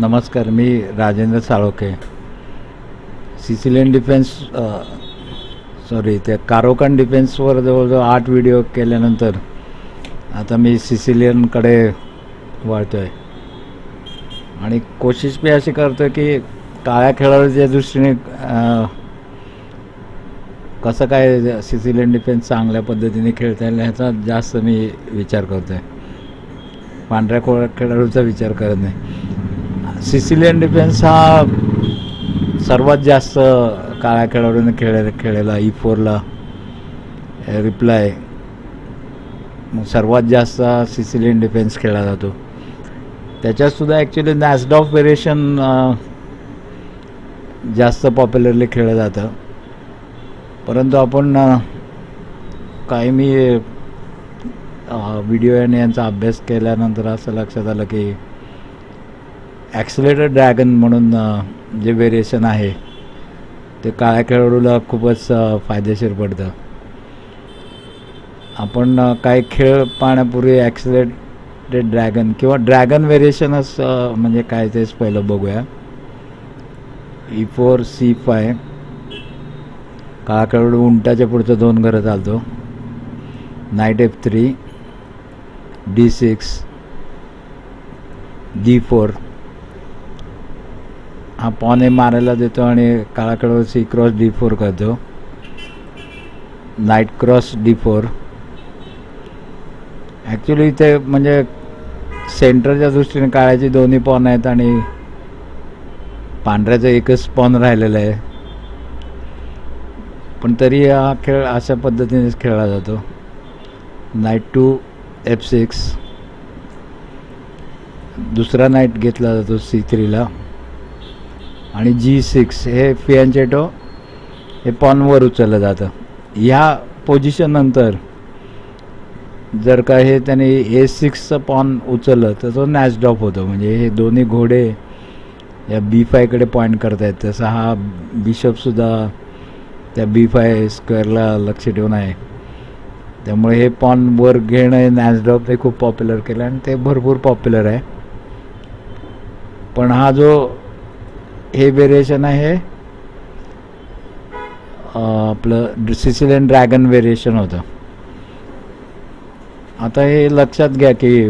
नमस्कार मी Rajendra Salokhe. Sicilian defence sorry त्या Caro Kann डिफेन्सवर जवळजवळ आठ व्हिडिओ केल्यानंतर आता मी सिसिलियनकडे वळतो आहे आणि कोशिश मी अशी करतो आहे की काळ्या खेळाडूच्या दृष्टीने कसं काय सिसिलियन डिफेन्स चांगल्या पद्धतीने खेळता येईल ह्याचा जास्त मी विचार करतो आहे पांढऱ्या खोळ्या खेळाडूचा विचार करत नाही. सिसिलियन डिफेन्स हा सर्वात जास्त काळ्या खेळाडूने खेळ खेळलेला ई फोरला रिप्लाय मग सर्वात जास्त सिसिलियन डिफेन्स खेळला जातो. त्याच्यातसुद्धा ॲक्च्युली नॅसडॉफ व्हेरिएशन जास्त पॉप्युलरली खेळलं जातं. परंतु आपण काही मी व्हिडिओ आणि यांचा अभ्यास केल्यानंतर असं लक्षात आलं की ॲक्सिलेटर ड्रॅगन म्हणून जे व्हेरिएशन आहे ते काळ्या खेळाडूला खूपच फायदेशीर पडतं. आपण काही खेळ पाहण्यापूर्वी ॲक्सिलेटेड ड्रॅगन किंवा ड्रॅगन व्हेरिएशनच म्हणजे काय तेच पहिलं बघूया. ई फोर सी फाय काळा खेळाडू उंटाच्या पुढचं दोन घरं चालतो. Knight F three D six D four हा पॉने मारायला देतो आणि काळा सी क्रॉस डी फोर करतो. Knight cross D four actually इथे म्हणजे सेंटरच्या दृष्टीने काळ्याची दोन्ही पॉन आहेत आणि पांढऱ्याचं एकच पॉन राहिलेलं आहे. पण तरी हा खेळ अशा पद्धतीनेच खेळला जातो. नाईट टू एफ सिक्स दुसरा नाईट घेतला जातो सी थ्रीला आणि जी सिक्स हे फियांचेटो हे पॉनवर उचललं जातं. ह्या पोझिशननंतर जर का हे त्याने ए सिक्सचं पॉन उचललं तर तो नॅचडॉप होतो. म्हणजे हे दोन्ही घोडे या बी फायकडे पॉईंट करतायत. तसा हा बिशपसुद्धा त्या बी फाय स्क्वेअरला लक्ष ठेवून आहे. त्यामुळे हे पॉन वर घेणं हे नॅचडॉप हे खूप पॉप्युलर केलं आणि ते भरपूर पॉप्युलर आहे. पण हा जो हे व्हेरिएशन आहे. आपलं सिसिलियन ड्रॅगन व्हेरिएशन होतं. आता हे लक्षात घ्या की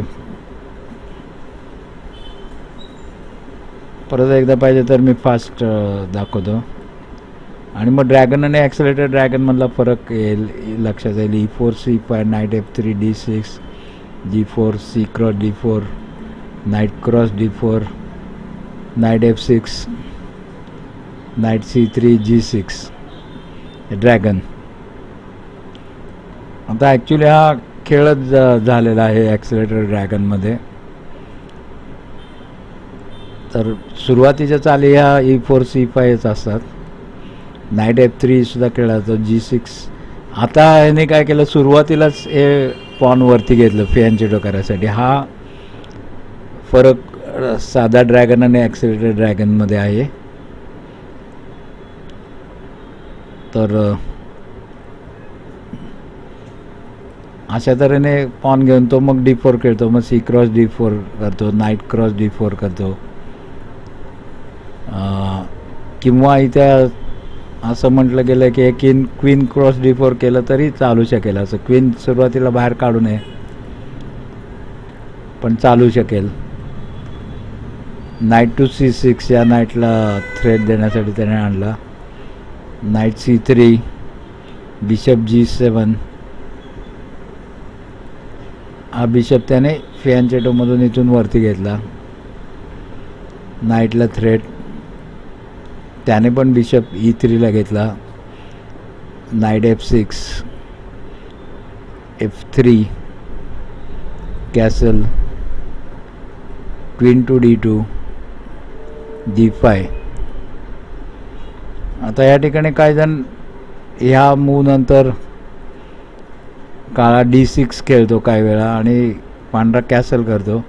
परत एकदा पाहिजे तर मी फास्ट दाखवतो. आणि मग ड्रॅगन आणि ॲक्सिलेटेड ड्रॅगनमधला फरक येईल लक्षात येईल. E four C five knight F three D six G four C cross D four knight cross D four knight F six knight C three G six. Dragon. आता ॲक्च्युली हा खेळच झालेला आहे ॲक्सिलेटेड ड्रॅगनमध्ये तर सुरुवातीच्या चाली ह्या ई फोर सी फायच असतात. नाईट एफ थ्रीसुद्धा खेळला जातो जी सिक्स आता ह्याने काय केलं सुरुवातीलाच हे पॉनवरती घेतलं फियांचेडो करायसाठी. हा फरक साधा ड्रॅगन आणि ॲक्सिलेटेड ड्रॅगनमध्ये आहे. तर अशा तऱ्हेने पॉन घेऊन तो मग डी फोर खेळतो मग सी क्रॉस डी फोर करतो नाईट क्रॉस डी फोर करतो. किंवा इथे असं म्हटलं गेलं की किन क्वीन क्रॉस डी फोर केलं तरी चालू शकेल असं. क्वीन सुरुवातीला बाहेर काढू नये पण चालू शकेल. नाईट टू सी सिक्स या नाईटला थ्रेड देण्यासाठी त्याने आणला. Knight C three bishop G seven. हा बिशप त्याने फियांचेटोमधून इथून वरती घेतला. नाईटला थ्रेड त्याने पण बिशप e ई थ्रीला घेतला. Knight F six F three castle queen two D two D five. आता या ठिकाणी काही जण ह्या मूवनंतर काळा डी सिक्स खेळतो काही वेळा आणि पांढरा कॅसल करतो.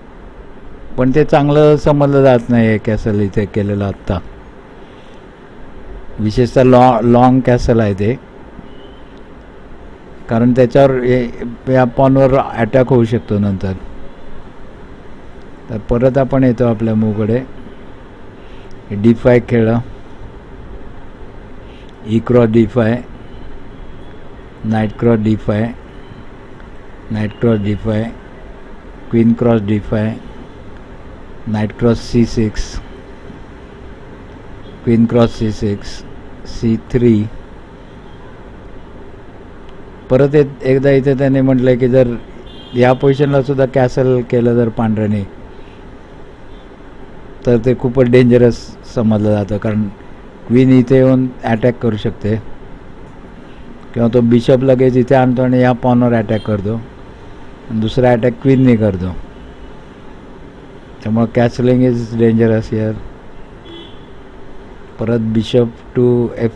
पण ते चांगलं समजलं जात नाही आहे कॅसल इथे केलेलं आत्ता. विशेषतः लॉ लाँग कॅसल आहे ते. कारण त्याच्यावर या पॉनवर अटॅक होऊ शकतो नंतर. तर परत आपण येतो आपल्या मूकडे डी फाय खेळलं. E cross D five knight cross D five knight cross D five queen cross D five knight cross C six. Queen cross C six. C three. परत एक एकदा इथे त्याने म्हटलं की जर या पोझिशनला सुद्धा कॅसल केलं जर पांढऱ्याने तर ते खूपच डेंजरस समजलं जातं. कारण क्वीन इथे येऊन अटॅक करू शकते. किंवा तो बिशप लगेच इथे आणतो आणि या पॉनवर अटॅक करतो. दुसरा अटॅक क्वीनने करतो. त्यामुळं कॅसलिंग इज डेंजरस इयर परत bishop two F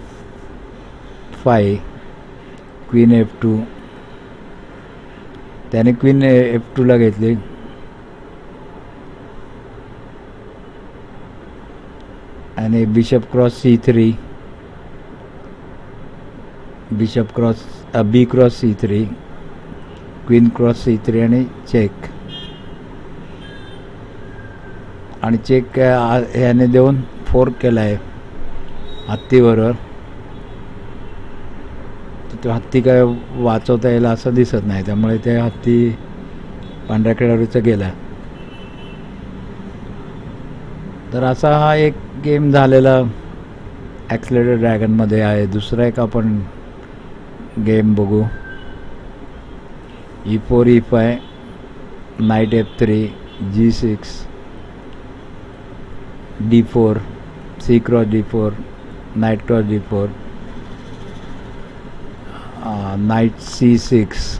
five queen F two त्याने क्वीन एफ टूला घेतली. आणि bishop cross C three. Bishop cross B cross C three queen cross C three आणि चेक. आणि चेक ह्याने देऊन फोर्क केला आहे हत्तीबरोबर. तो हत्ती काय वाचवता येईल असं दिसत नाही त्यामुळे ते हत्ती पांढऱ्या खेळाडूचा गेला तर असा हा एक गेम झालेला ॲक्सिलेटेड ड्रॅगनमध्ये आहे. दुसरा एक आपण गेम बघू. E four E five knight F three G six D four C cross D four knight cross D four knight C six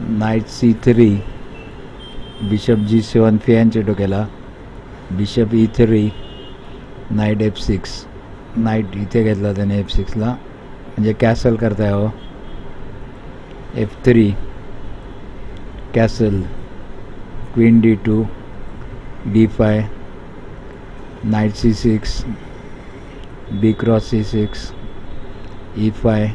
knight C three bishop G seven फियांचे डोक्याला bishop E three knight F six knight इथे घेतला त्याने F सिक्सला म्हणजे castle करता यावं F three castle queen D two D five knight C six B cross C six E five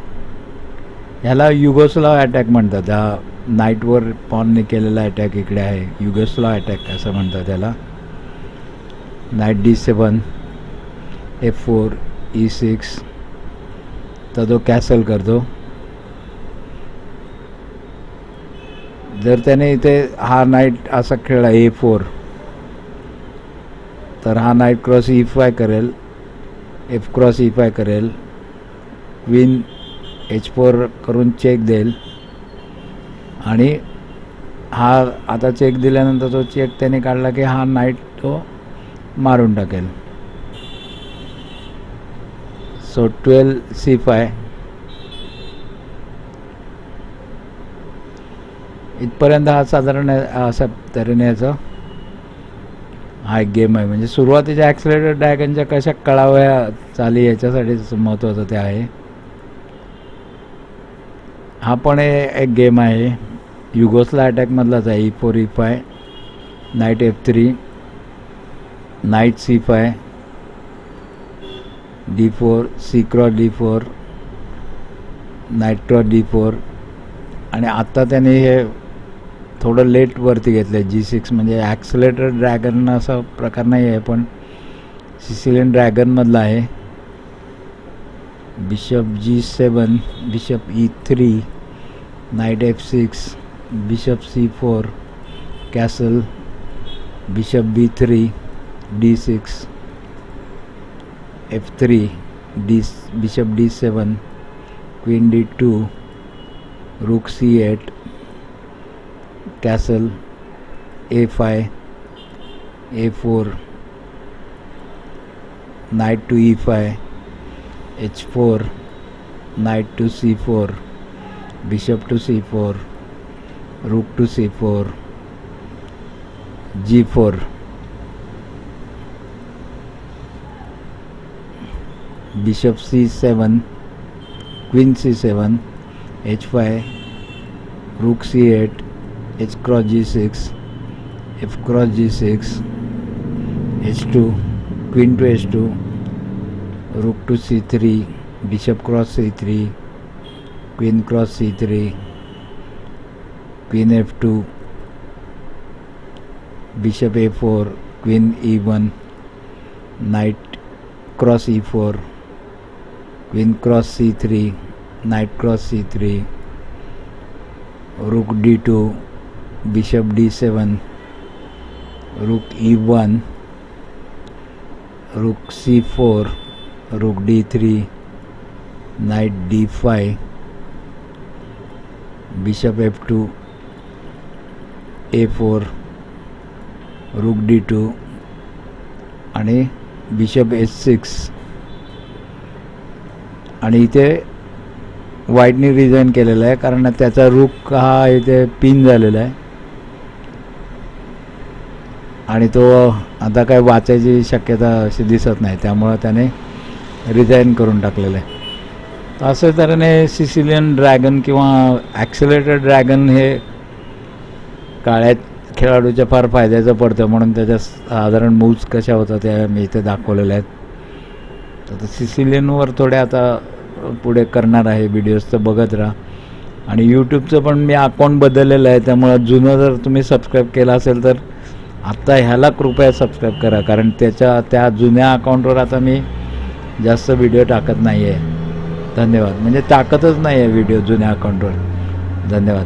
ह्याला Yugoslav attack म्हणतात. हा नाईटवर पॉनने केलेला अटॅक इकडे आहे. युगोस्लाव अटॅक असं म्हणतात त्याला. Knight D seven F four E six तर तो कॅन्सल करतो. जर त्याने इथे हा नाईट असा खेळला ए फोर तर हा नाईट क्रॉस ई फाय करेल एफ क्रॉस ई फाय करेल क्वीन एच फोर करून चेक देईल. आणि हा आता चेक दिल्यानंतर तो चेक त्याने काढला की हा नाईट तो मारून टाकेल. सो ट्वेल्व सी फाय इथपर्यंत हा साधारण अशा तऱ्हेने याचा हा एक गेम आहे. म्हणजे सुरुवातीच्या ॲक्सिलेटर ड्रॅगनच्या कशा कळाव्या चाली याच्यासाठी महत्त्वाचं ते आहे. हा पण एक गेम आहे. युगोसला अटॅकमधलाच आहे. E four E five knight F three knight C five D four C cross D four knight cross D four. आणि आत्ता त्याने हे थोडं लेट वरती घेतलं आहे जी सिक्स म्हणजे ॲक्सिलेटेड ड्रॅगन असा प्रकार नाही आहे पण सिसिलियन ड्रॅगनमधला आहे. Bishop G seven bishop E three knight F six bishop C four castle bishop B three d6 f3 D, bishop d7 queen d2 rook c8 castle a5 a4 knight to e5 h4 knight to c4 bishop to c4 rook to c4 g4 bishop c7 queen c7 h5 rook c8 h cross g6 f cross g6 h2 queen to h2 rook to c3 bishop cross c3 queen cross c3 queen f2 bishop a4 queen e1 knight cross e4 queen cross C three knight cross C three rook D two bishop D seven rook E one rook C four rook D three knight D five bishop F two A four rook D two आणि bishop H six आणि इथे वाईटने resign केलेलं आहे कारण त्याचा रुख हा इथे पिन झालेला आहे. आणि तो आता काय वाचायची शक्यता अशी दिसत नाही त्यामुळं त्याने रिझाईन करून टाकलेलं आहे. तर असं तऱ्हेने सिसिलियन ड्रॅगन किंवा ॲक्सिलेटेड ड्रॅगन हे काळ्या खेळाडूच्या फार फायद्याचं पडतं म्हणून त्याच्या साधारण मूव्स कशा होतात त्या मी इथे दाखवलेल्या आहेत. तर सिसिलियनवर थोडे आता पुढे करणार आहे व्हिडिओज तर बघत राहा. आणि यूट्यूबचं पण मी अकाउंट बदललेलं आहे त्यामुळं जुनं जर तुम्ही सबस्क्राईब केलं असेल तर आत्ता ह्याला कृपया सबस्क्राईब करा कारण त्याच्या त्या जुन्या अकाउंटवर आता मी जास्त व्हिडिओ टाकत नाही आहे धन्यवाद. म्हणजे टाकतच नाही आहे व्हिडिओ जुन्या अकाउंटवर धन्यवाद.